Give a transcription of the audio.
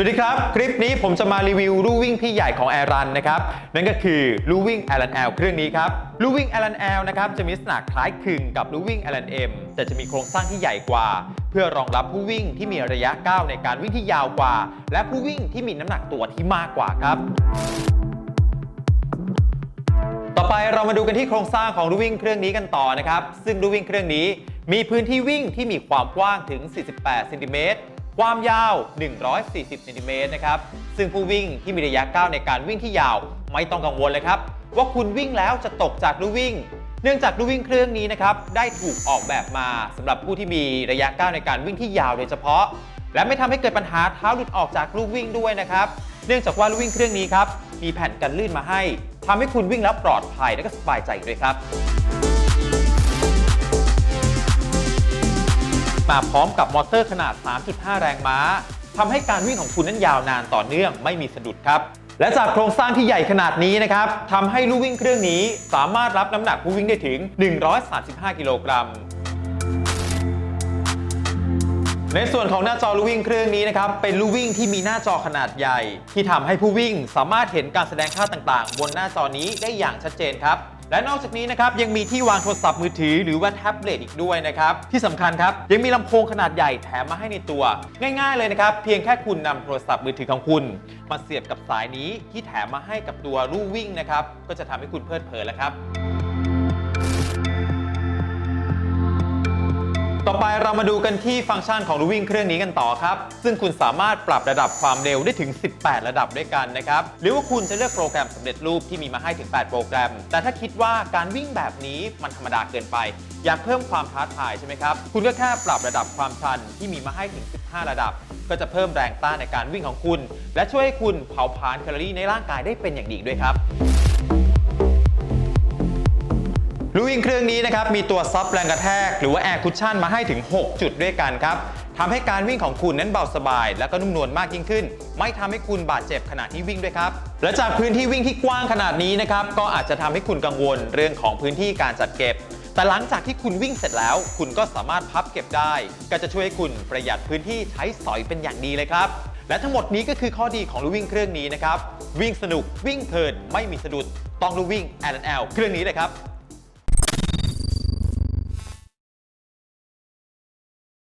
สวัสดีครับ คลิปนี้ผมจะมารีวิวลู่วิ่งพี่ใหญ่ของแอรันนะครับ นั่นก็คือลู่วิ่งแอรันแอลเครื่องนี้ครับลู่วิ่งแอรันแอลนะครับจะมีลักษณะคล้ายคลึงกับลู่วิ่งแอรันเอ็มแต่จะมีโครงสร้างที่ใหญ่กว่า เพื่อรองรับผู้วิ่งที่มีระยะก้าวในการวิ่งที่ยาวกว่า และผู้วิ่งที่มีน้ำหนักตัวที่มากกว่าครับต่อไปเรามาดูกันที่โครงสร้างของลู่วิ่งเครื่องนี้กันต่อนะครับ ซึ่งลู่วิ่งเครื่องนี้มีพื้นที่วิ่งที่มีความกว้างถึง 48 เซนติเมตร ความยาว 140เซนติเมตรนะครับ ซึ่งผู้วิ่งที่มีระยะก้าวในการวิ่งที่ยาว ไม่ต้องกังวลเลยครับ ว่าคุณวิ่งแล้วจะตกจากลู่วิ่ง เนื่องจากลู่วิ่งเครื่องนี้นะครับได้ถูกออกแบบมาสำหรับผู้ที่มีระยะก้าวในการวิ่งที่ยาวโดยเฉพาะ และไม่ทำให้เกิดปัญหาเท้าหลุดออกจากลู่วิ่งด้วยนะครับ เนื่องจากว่าลู่วิ่งเครื่องนี้ครับมีแผ่นกันลื่นมาให้ทำให้คุณวิ่งแล้วปลอดภัยและก็สบายใจด้วยครับ มาพร้อมกับมอเตอร์ขนาด 3.5 แรงม้าทำให้การวิ่งของคุณนั้นยาวนานต่อเนื่องไม่มีสะดุดครับ และจากโครงสร้างที่ใหญ่ขนาดนี้นะครับทำให้ลู่วิ่งเครื่องนี้สามารถรับน้ำหนักผู้วิ่งได้ถึง 135 กิโลกรัม ในส่วนของหน้าจอลูวิ่งเครื่องนี้นะครับเป็นลูวิ่งที่มีหน้าจอขนาดใหญ่ ที่ทำให้ผู้วิ่งสามารถเห็นการแสดงค่าต่างๆ บนหน้าจอนี้ได้อย่างชัดเจนครับและนอกจากนี้นะครับยังมีที่วางโทรศัพท์มือถือหรือว่าแท็บเล็ตอีกด้วยนะครับที่สำคัญครับยังมีลำโพงขนาดใหญ่แถมมาให้ในตัว ง่ายๆเลยนะครับเพียงแค่คุณนำโทรศัพท์มือถือของคุณ มาเสียบกับสายนี้ที่แถมมาให้กับตัวลู่วิ่งนะครับก็จะทำให้คุณเพลิดเพลินแล้วครับ ต่อไปเรามาดูกันที่ฟังก์ชันของลู่วิ่งเครื่องนี้กันต่อครับ ซึ่งคุณสามารถปรับระดับความเร็วได้ถึง 18 ระดับด้วยกันนะครับ หรือว่าคุณจะเลือกโปรแกรมสำเร็จรูปที่มีมาให้ถึง 8 โปรแกรม แต่ถ้าคิดว่าการวิ่งแบบนี้มันธรรมดาเกินไป อยากเพิ่มความท้าทายใช่ไหมครับ คุณก็แค่ปรับระดับความชันที่มีมาให้ถึง 15 ระดับ ก็จะเพิ่มแรงต้านในการวิ่งของคุณ และช่วยให้คุณเผาผลาญแคลอรี่ในร่างกายได้เป็นอย่างดีด้วยครับ ลู่วิ่งเครื่องนี้นะครับมีตัวซับแรงกระแทก หรือว่าแอร์คุชชั่นมาให้ถึง 6 จุดด้วยกันครับทำให้การวิ่งของคุณนั้นเบาสบาย และก็นุ่มนวลมากยิ่งขึ้น ไม่ทำให้คุณบาดเจ็บขณะที่วิ่งด้วยครับ และจากพื้นที่วิ่งที่กว้างขนาดนี้นะครับก็อาจจะทำให้คุณกังวลเรื่องของพื้นที่การจัดเก็บ แต่หลังจากที่คุณวิ่งเสร็จแล้ว คุณก็สามารถพับเก็บได้ ก็จะช่วยให้คุณประหยัดพื้นที่ใช้สอยเป็นอย่างดีเลยครับและทั้งหมดนี้ก็คือข้อดีของลู่วิ่งเครื่องนี้นะครับวิ่งสนุกวิ่งเพลินไม่มีสะดุดต้องลูวิ่ง L&L เครื่องนี้เลยครับ